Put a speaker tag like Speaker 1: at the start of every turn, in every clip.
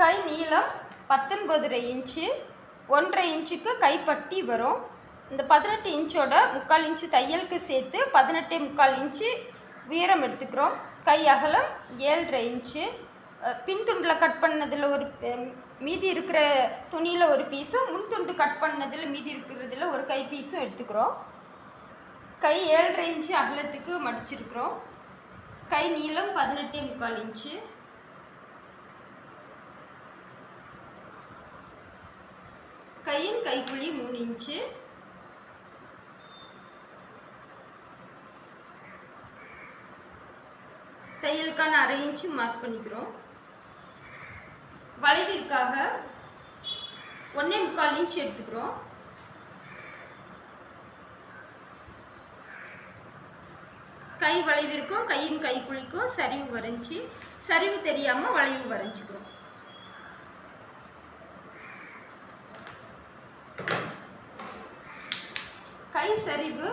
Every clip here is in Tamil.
Speaker 1: கை நீளம் பத்தொன்பதரை இன்ச்சு ஒன்றரை இன்ச்சுக்கு கைப்பட்டி வரும். இந்த பதினெட்டு இன்ச்சோட முக்கால் இன்ச்சு தையலுக்கு சேர்த்து பதினெட்டே முக்கால் இன்ச்சு உயரம் எடுத்துக்கிறோம். கை அகலம் ஏழரை இன்ச்சு. பின்துண்டில் பின் துண்டில் கட் பண்ணதில் ஒரு மீதி இருக்கிற துணியில் ஒரு பீஸும் முன் துண்டு கட் பண்ணதில் மீதி இருக்கிறதுல ஒரு கை பீஸும் எடுத்துக்கிறோம். கை ஏழரை இன்ச்சு அகலத்துக்கு மடிச்சிருக்கிறோம். கை நீளம் பதினெட்டே முக்கால் இன்ச்சு. கையின் கைக்குழி மூணு இன்ச்சு. தையலுக்கான அரை இன்ச்சு மார்க் பண்ணிக்கிறோம். வளைவிற்காக ஒன்றே முக்கால் இன்ச் எடுத்துக்கிறோம். கை வளைவிற்கும் கையின் கைக்குழிக்கும் சரிவு வரைஞ்சி சரிவு தெரியாமல் வளைவு வரைஞ்சிக்கிறோம் கை சரிவு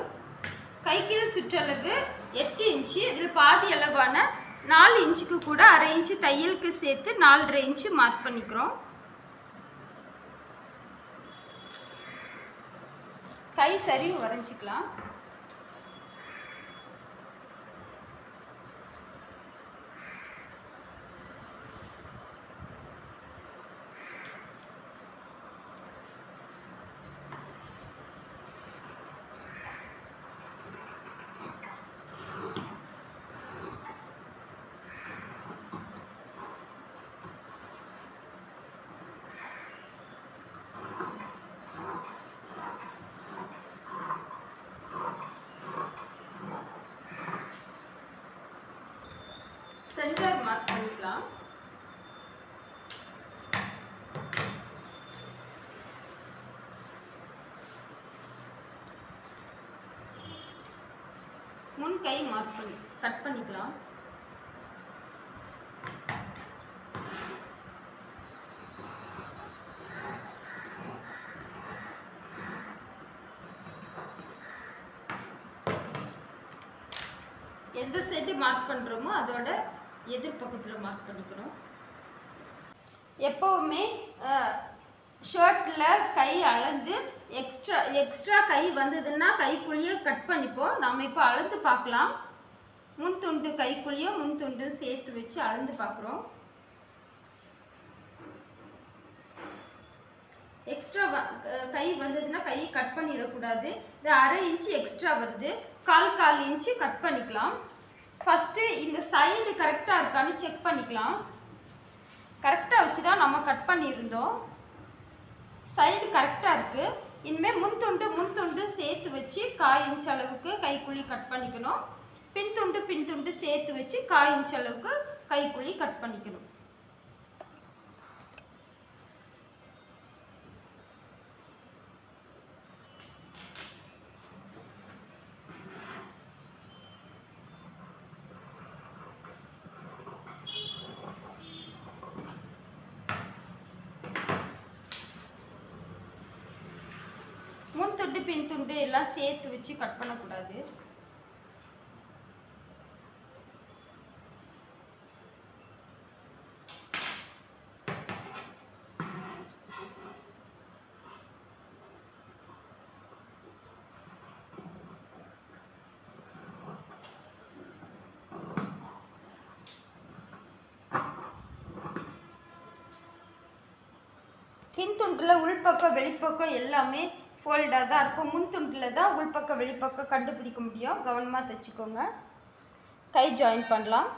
Speaker 1: கைக்கீழ் சுற்றளவு எட்டு இன்ச்சு. இதில் பாதி அளவான நாலு இன்ச்சுக்கு கூட அரை இன்ச்சு தையலுக்கு சேர்த்து நாலரை இன்ச்சு மார்க் பண்ணிக்கிறோம். கை சரி வரைஞ்சிக்கலாம். சென்டர் மார்க் பண்ணிக்கலாம். முன் கை மார்க் பண்ணி கட் பண்ணிக்கலாம். எந்த சைடு மார்க் பண்ணுறோமோ அதோட எதிர் பக்கத்தில் மார்க் பண்ணிக்கிறோம் எப்போவுமே ஷர்ட்டில் கை அளந்து எக்ஸ்ட்ரா எக்ஸ்ட்ரா கை வந்ததுன்னா கைக்குழியை கட் பண்ணிப்போம். நம்ம இப்போ அளந்து பார்க்கலாம். முன் துண்டு கைக்குழியும் முன் துண்டும் சேர்த்து வச்சு அளந்து பார்க்குறோம். எக்ஸ்ட்ரா கை வந்ததுன்னா கை கட் பண்ணிடக்கூடாது. இது அரை இன்ச்சு எக்ஸ்ட்ரா வருது. கால் கால் இன்ச்சு கட் பண்ணிக்கலாம். ஃபஸ்ட்டு இந்த சைடு கரெக்டாக இருக்கான்னு செக் பண்ணிக்கலாம். கரெக்டாக வச்சு தான் நம்ம கட் பண்ணியிருந்தோம். சைடு கரெக்டாக இருக்குது இனிமேல் முன் துண்டு முன் துண்டு சேர்த்து வச்சு கால் இன்ச் அளவுக்கு கைக்குழி கட் பண்ணிக்கணும். பின் துண்டு பின் துண்டு சேர்த்து வச்சு கால் இன்ச் அளவுக்கு கைக்குழி கட் பண்ணிக்கணும் முன் துண்டு பின் துண்டு எல்லாம் சேர்த்து வச்சு கட் பண்ணக்கூடாது. பின்துண்டில் உள்பக்கம் வெளிப்பக்கம் எல்லாமே ஃபோல்டாக தான் இருக்கும். முன் துண்டில் தான் உள்பக்கம் வெளிப்பக்கம் கண்டுபிடிக்க முடியும். கவனமாக தைச்சிக்கோங்க. கை ஜாயின் பண்ணலாம்.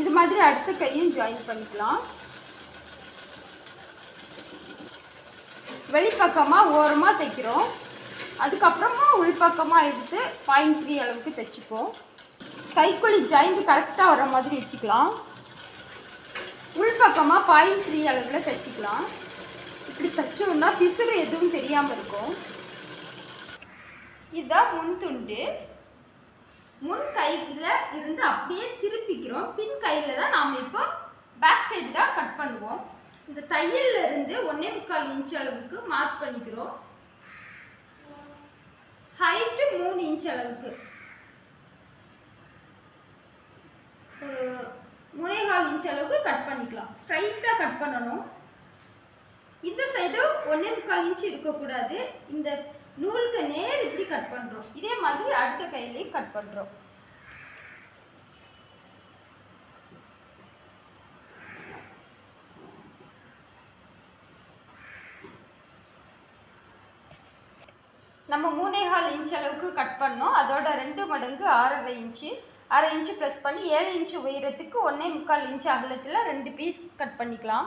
Speaker 1: இது மாதிரி அடுத்த கையும் ஜாயின் பண்ணிக்கலாம். வெளிப்பக்கமாக ஓரமாக தைக்கிறோம் அதுக்கப்புறமா உள்பக்கமாக எடுத்து பாயிண்ட் த்ரீ அளவுக்கு தைச்சிப்போம் கைக்குழி ஜாயிண்ட் கரெக்டாக வர மாதிரி வச்சுக்கலாம். உள்பக்கமாக பாயிண்ட் த்ரீ அளவில் தைச்சிக்கலாம் இப்படி தைச்சோம்னா பிசுறு எதுவும் தெரியாமல் இருக்கும். இதுதான் முன் துண்டு. முன் கையில் இருந்து அப்படியே திருப்பிக்கிறோம். பின் கையில் தான் நாம் இப்போ பேக் சைடு தான் கட் பண்ணுவோம். இந்த தையல்ல இருந்து ஒன்னே முக்கால் இன்ச் அளவுக்கு மார்க் பண்ணிக்கிறோம். ஹைட்டு மூணு இன்ச் அளவுக்கு. ஒரு முனைகால் இன்ச் அளவுக்கு கட் பண்ணிக்கலாம். ஸ்ட்ரைட்டாக கட் பண்ணணும். இந்த சைடு ஒன்னே முக்கால் இன்ச் இருக்கக்கூடாது. இந்த நூலுக்கு நேர் இப்படி கட் பண்ணுறோம் இதே மாதிரி அடுத்த கையிலையும் கட் பண்ணுறோம் நம்ம மூணேகால் இன்ச் அளவுக்கு கட் பண்ணோம். அதோட ரெண்டு மடங்கு ஆறரை இன்ச்சு அரை இன்ச்சு ப்ரெஸ் பண்ணி ஏழு இன்ச்சு உயரத்துக்கு ஒன்றே முக்கால் இன்ச்சு அகலத்தில் ரெண்டு பீஸ் கட் பண்ணிக்கலாம்.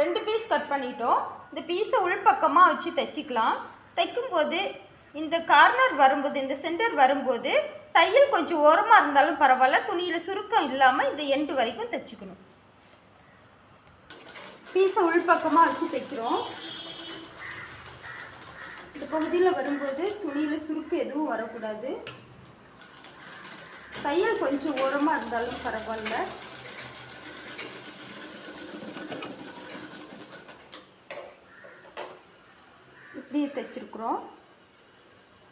Speaker 1: ரெண்டு பீஸ் கட் பண்ணிட்டோம். இந்த பீஸை உள்பக்கமாக வச்சு தைச்சிக்கலாம். தைக்கும்போது இந்த கார்னர் வரும்போது இந்த சென்டர் வரும்போது தையல் கொஞ்சம் ஓரமாக இருந்தாலும் பரவாயில்ல. துணியில் சுருக்கம் இல்லாமல் இந்த எண்டு வரைக்கும் தைச்சிக்கணும். பீஸை உள்பக்கமாக வச்சு தைக்கிறோம். இந்த பகுதியில் வரும்போது துணியில் சுருக்கு எதுவும் வரக்கூடாது. தையல் கொஞ்சம் ஓரமாக இருந்தாலும் பரவாயில்ல. இப்படி தைச்சிருக்குறோம்.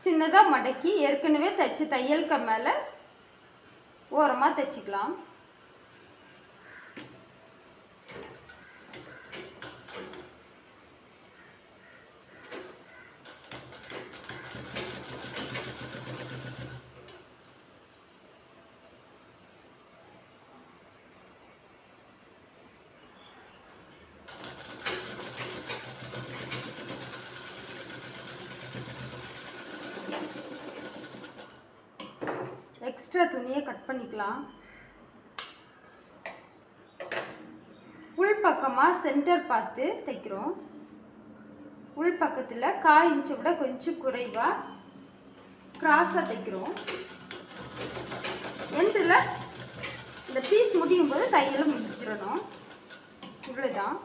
Speaker 1: சின்னதாக மடக்கி ஏற்கனவே தைச்ச தையலுக்கு மேலே ஓரமாக தைச்சிக்கலாம். எக்ஸ்ட்ரா துணியை கட் பண்ணிக்கலாம். உள் பக்கமாக சென்டர் பார்த்து தைக்கிறோம். உள் பக்கத்தில் கால் இன்ச்சை விட கொஞ்சம் குறைவாக கிராஸாக தைக்கிறோம். எண்டில் இந்த பீஸ் முடியும் போது தையலும் முடிச்சிடணும் இவ்வளோதான்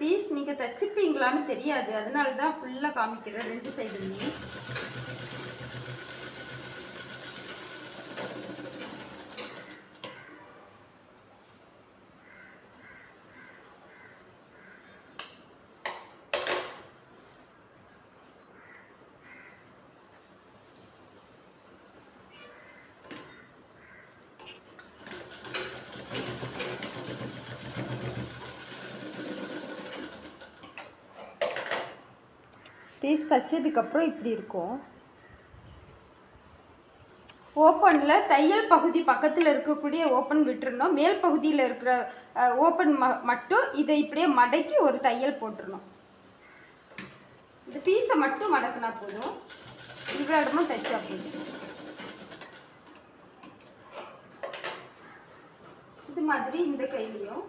Speaker 1: பீஸ் நீங்கள் தச்சுப்பீங்களான்னு தெரியாது. அதனால தான் ஃபுல்லாக காமிக்கிறேன். ரெண்டு சைடுலையும் பீஸ் தைச்சதுக்கப்புறம் இப்படி இருக்கும். ஓப்பனில் தையல் பகுதி பக்கத்தில் இருக்கக்கூடிய ஓப்பன் விட்டுருணும் மேல் பகுதியில் இருக்கிற ஓப்பன் ம மட்டும் இதை இப்படியே மடக்கி ஒரு தையல் போட்டுடணும் இந்த பீஸை மட்டும் மடக்குனா போதும். இவ்வளோ இடமும் தைச்சா போதும் இது மாதிரி இந்த கையிலையும்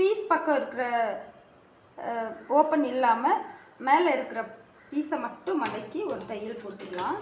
Speaker 1: பீஸ் பக்கம் இருக்கிற ஓப்பன் இல்லாமல் மேலே இருக்கிற பீஸை மட்டும் மடக்கி ஒரு தையல் போட்டுக்கலாம்.